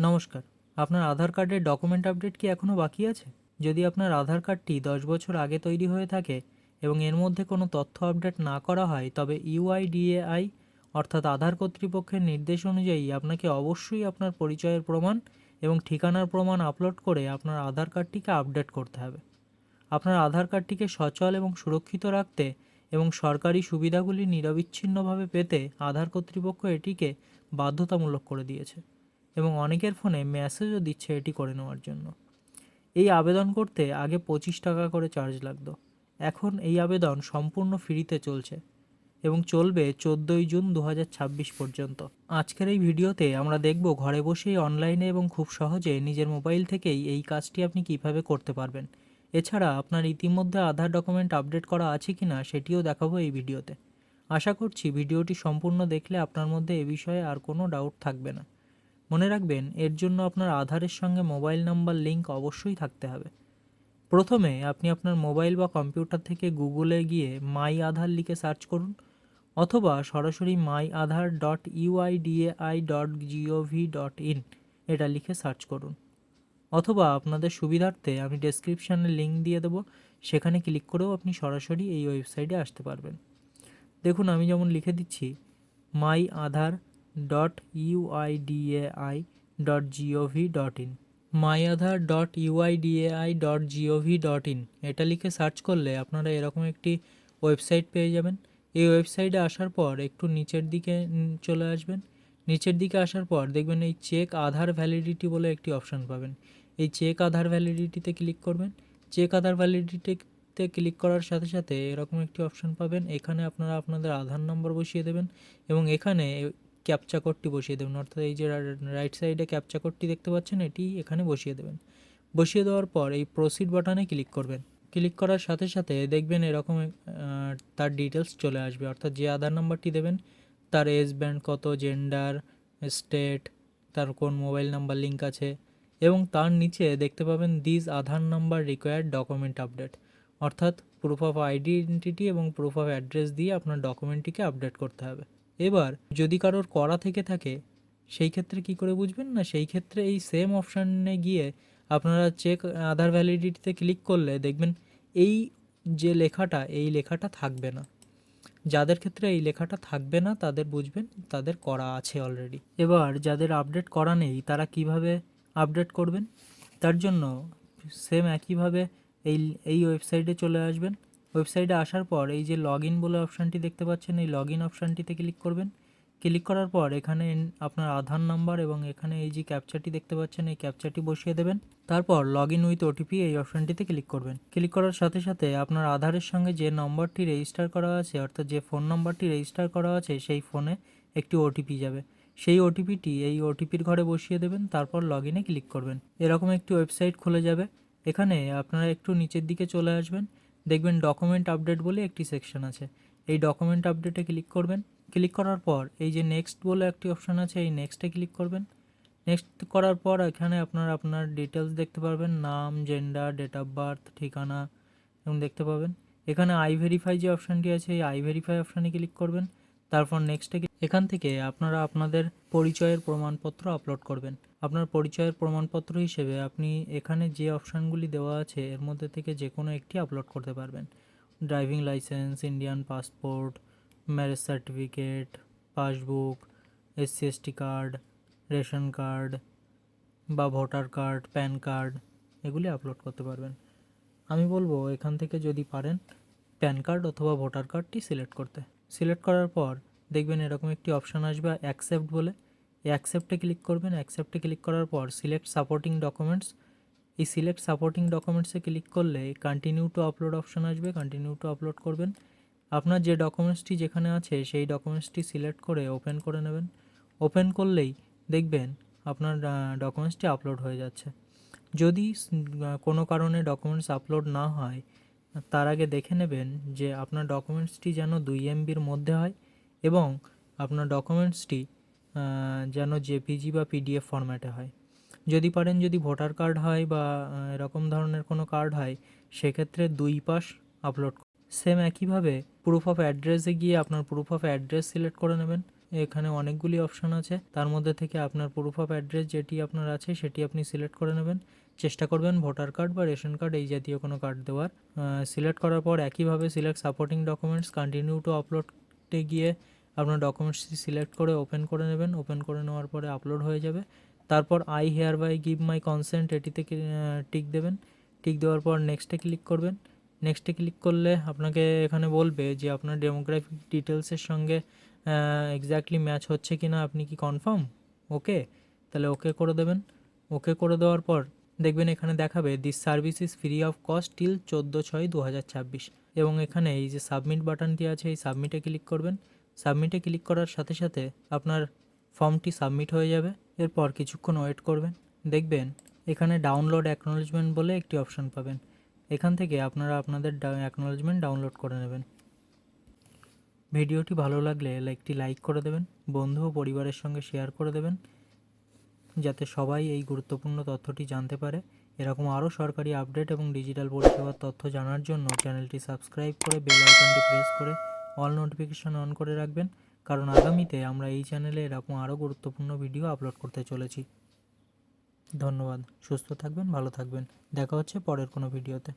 নমস্কার। আপনার আধার কার্ডের ডকুমেন্ট আপডেট কি এখনও বাকি আছে? যদি আপনার আধার কার্ডটি দশ বছর আগে তৈরি হয়ে থাকে এবং এর মধ্যে কোনো তথ্য আপডেট না করা হয়, তবে ইউআইডিএআই অর্থাৎ আধার কর্তৃপক্ষের নির্দেশ অনুযায়ী আপনাকে অবশ্যই আপনার পরিচয়ের প্রমাণ এবং ঠিকানার প্রমাণ আপলোড করে আপনার আধার কার্ডটিকে আপডেট করতে হবে। আপনার আধার কার্ডটিকে সচল এবং সুরক্ষিত রাখতে এবং সরকারি সুবিধাগুলি নিরবিচ্ছিন্নভাবে পেতে আধার কর্তৃপক্ষ এটিকে বাধ্যতামূলক করে দিয়েছে। এবং অনেকের ফোনে মেসেজও দিচ্ছে এটি করে নেওয়ার জন্য। এই আবেদন করতে আগে পঁচিশ টাকা করে চার্জ লাগতো। এখন এই আবেদন সম্পূর্ণ ফ্রিতে চলছে এবং চলবে চোদ্দোই জুন দু হাজার ছাব্বিশ পর্যন্ত। আজকের এই ভিডিওতে আমরা দেখব ঘরে বসেই অনলাইনে এবং খুব সহজে নিজের মোবাইল থেকেই এই কাজটি আপনি কীভাবে করতে পারবেন। এছাড়া আপনার ইতিমধ্যে আধার ডকুমেন্ট আপডেট করা আছে কি না সেটিও দেখাবো এই ভিডিওতে। আশা করছি ভিডিওটি সম্পূর্ণ দেখলে আপনার মধ্যে এ বিষয়ে আর কোনো ডাউট থাকবে না। মনে রাখবেন, এর জন্য আপনার আধারের সঙ্গে মোবাইল নাম্বার লিংক অবশ্যই থাকতে হবে। প্রথমে আপনি আপনার মোবাইল বা কম্পিউটার থেকে গুগলে গিয়ে মাই আধার লিখে সার্চ করুন, অথবা সরাসরি my Aadhaar dot UIDAI dot GOV dot in এটা লিখে সার্চ করুন। অথবা আপনাদের সুবিধার্থে আমি ডেসক্রিপশানে লিঙ্ক দিয়ে দেবো, সেখানে ক্লিক করেও আপনি সরাসরি এই ওয়েবসাইটে আসতে পারবেন। দেখুন, আমি যেমন লিখে দিচ্ছি, my Aadhaar dot UIDAI dot GOV dot in my Aadhaar dot UIDAI dot GOV dot in এটা লিখে সার্চ করলে আপনারা এরকম একটি ওয়েবসাইট পেয়ে যাবেন। এই ওয়েবসাইটে আসার পর একটু নিচের দিকে চলে আসবেন। নিচের দিকে আসার পর দেখবেন এই চেক আধার ভ্যালিডিটি বলে একটি অপশান পাবেন। এই চেক আধার ভ্যালিডিটিতে ক্লিক করবেন। চেক আধার ভ্যালিডিটিতে ক্লিক করার সাথে সাথে এরকম একটি অপশান পাবেন। এখানে আপনারা আপনাদের আধার নম্বর বসিয়ে দেবেন এবং এখানে ক্যাপচা কোডটি বসিয়ে দেবেন। অর্থাৎ এই যে রাইট সাইডে ক্যাপচা কোডটি দেখতে পাচ্ছেন, এটি এখানে বসিয়ে দেবেন। বসিয়ে দেওয়ার পর এই প্রসিড বাটনে ক্লিক করবেন। ক্লিক করার সাথে সাথে দেখবেন এরকম তার ডিটেলস চলে আসবে। অর্থাৎ যে আধার নাম্বারটি দেবেন, তার এজ ব্যান্ড কত জেন্ডার স্টেট তার কোন মোবাইল নাম্বার লিঙ্ক আছে এবং তার নিচে দেখতে পাবেন this Aadhaar number required document update অর্থাৎ প্রুফ অফ আইডেন্টিটি এবং প্রুফ অফ অ্যাড্রেস দিয়ে আপনার ডকুমেন্টটিকে আপডেট করতে হবে। এবার যদি কারোর করা থেকে থাকে, সেই ক্ষেত্রে কি করে বুঝবেন? না, সেই ক্ষেত্রে এই সেম অপশানে গিয়ে আপনারা চেক আধার ভ্যালিডিটিতে ক্লিক করলে দেখবেন এই যে লেখাটা, এই লেখাটা থাকবে না। যাদের ক্ষেত্রে এই লেখাটা থাকবে না, তাদের বুঝবেন, তাদের করা আছে অলরেডি এবার যাদের আপডেট করা নেই, তারা কীভাবে আপডেট করবেন? তার জন্য সেম একইভাবে এই এই ওয়েবসাইটে চলে আসবেন। ওয়েবসাইটে আসার পর এই যে লগ ইন বলে অপশানটি দেখতে পাচ্ছেন, এই লগ ইন অপশানটিতে ক্লিক করবেন। ক্লিক করার পর এখানে আপনার আধার নাম্বার এবং এখানে এই যে ক্যাপচাটি দেখতে পাচ্ছেন, এই ক্যাপচাটি বসিয়ে দেবেন। তারপর লগ ইন উইথ ওটিপি এই অপশানটিতে ক্লিক করবেন। ক্লিক করার সাথে সাথে আপনার আধারের সঙ্গে যে নম্বরটি রেজিস্টার করা আছে, অর্থাৎ যে ফোন নম্বরটি রেজিস্টার করা আছে, সেই ফোনে একটি ওটিপি যাবে। সেই ওটিপিটি এই ওটিপির ঘরে বসিয়ে দেবেন, তারপর লগ ইনে ক্লিক করবেন। এরকম একটি ওয়েবসাইট খুলে যাবে। এখানে আপনারা একটু নিচের দিকে চলে আসবেন। দেখবেন ডকুমেন্ট আপডেট বলে একটি সেকশন আছে। এই ডকুমেন্ট আপডেটে ক্লিক করবেন। ক্লিক করার পর এই যে নেক্সট বলে একটি অপশান আছে, এই নেক্সটে ক্লিক করবেন। নেক্সট করার পর এখানে আপনার আপনার ডিটেলস দেখতে পারবেন। নাম জেন্ডার ডেট অফ বার্থ ঠিকানা, এবং দেখতে পাবেন। এখানে আই ভেরিফাই যে অপশানটি আছে, এই আই ভেরিফাই অপশানে ক্লিক করবেন। তারপর নেক্সটে এখান থেকে আপনারা আপনাদের পরিচয়ের প্রমাণপত্র আপলোড করবেন। আপনার পরিচয়ের প্রমাণপত্র হিসেবে আপনি এখানে যে অপশানগুলি দেওয়া আছে, এর মধ্যে থেকে যে কোনো একটি আপলোড করতে পারবেন। Driving licence Indian passport marriage certificate passbook SC ST card ration card বা ভোটার কার্ড প্যান কার্ড এগুলি আপলোড করতে পারবেন। আমি বলব, এখান থেকে যদি পারেন প্যান কার্ড অথবা ভোটার কার্ডটি সিলেক্ট করতে। সিলেক্ট করার পর দেখবেন এরকম একটি অপশান আসবে অ্যাকসেপ্ট বলে। এই অ্যাকসেপ্টে ক্লিক করবেন। অ্যাকসেপ্টে ক্লিক করার পর সিলেক্ট সাপোর্টিং ডকুমেন্টস। এই সিলেক্ট সাপোর্টিং ডকুমেন্টসে ক্লিক করলে কন্টিনিউ টু আপলোড অপশান আসবে। কন্টিনিউ টু আপলোড করবেন। আপনার যে ডকুমেন্টসটি যেখানে আছে সেই ডকুমেন্টসটি সিলেক্ট করে ওপেন করে নেবেন। ওপেন করলেই দেখবেন আপনার ডকুমেন্টসটি আপলোড হয়ে যাচ্ছে। যদি কোনো কারণে ডকুমেন্টস আপলোড না হয় তার আগে দেখে নেবেন যে আপনার ডকুমেন্টসটি যেন দুই এমবির মধ্যে হয় এবং আপনার ডকুমেন্টসটি যেন জেপিজি বা পিডিএফ ফরম্যাটে হয়। যদি পারেন যদি ভোটার কার্ড হয় বা এরকম ধরনের কোনো কার্ড হয়, সেক্ষেত্রে দুই পাস আপলোড সেম একইভাবে প্রুফ অফ অ্যাড্রেসে গিয়ে আপনার প্রুফ অফ অ্যাড্রেস সিলেক্ট করে নেবেন। এখানে অনেকগুলি অপশান আছে। তার মধ্যে থেকে আপনার প্রুফ অফ অ্যাড্রেস যেটি আপনার আছে, সেটি আপনি সিলেক্ট করে নেবেন। চেষ্টা করবেন ভোটার কার্ড বা রেশন কার্ড এই জাতীয় কোনো কার্ড দেওয়ার। সিলেক্ট করার পর একইভাবে select supporting documents continue to আপলোডে গিয়ে আপনার ডকুমেন্টসটি সিলেক্ট করে ওপেন করে নেবেন। ওপেন করে নেওয়ার পরে আপলোড হয়ে যাবে। তারপর I hereby give my consent এটিতে টিক দেবেন। টিক দেওয়ার পর নেক্সটে ক্লিক করবেন। নেক্সটে ক্লিক করলে আপনাকে এখানে বলবে যে আপনার ডেমোগ্রাফিক ডিটেলসের সঙ্গে এক্স্যাক্টলি ম্যাচ হচ্ছে কি না আপনি কি কনফার্ম ওকে তাহলে ওকে করে দেবেন। ওকে করে দেওয়ার পর দেখবেন এখানে দেখাবে this service is free of cost till চোদ্দ ছয় দু হাজার ছাব্বিশ এবং এখানে এই যে সাবমিট বাটনটি আছে, এই সাবমিটে ক্লিক করবেন। সাবমিটে ক্লিক করার সাথে সাথে আপনার ফর্মটি সাবমিট হয়ে যাবে। এরপর কিছুক্ষণ ওয়েট করবেন। দেখবেন এখানে ডাউনলোড অ্যাকনোলেজমেন্ট বলে একটি অপশন পাবেন। এখান থেকে আপনারা আপনাদের অ্যাকনোলেজমেন্ট ডাউনলোড করে নেবেন। ভিডিওটি ভালো লাগলে একটি লাইক করে দেবেন। বন্ধু ও পরিবারের সঙ্গে শেয়ার করে দেবেন। যাতে সবাই এই গুরুত্বপূর্ণ তথ্যটি জানতে পারে। এরকম আরও সরকারি আপডেট এবং ডিজিটাল পরিষেবার তথ্য জানার জন্য চ্যানেলটি সাবস্ক্রাইব করে বেল আইকনটি প্রেস করে অল নোটিফিকেশন অন করে রাখবেন। কারণ আগামীতে আমরা এই চ্যানেলে এরকম আরও গুরুত্বপূর্ণ ভিডিও আপলোড করতে চলেছি। ধন্যবাদ। সুস্থ থাকবেন, ভালো থাকবেন। দেখা হচ্ছে পরের কোনো ভিডিওতে।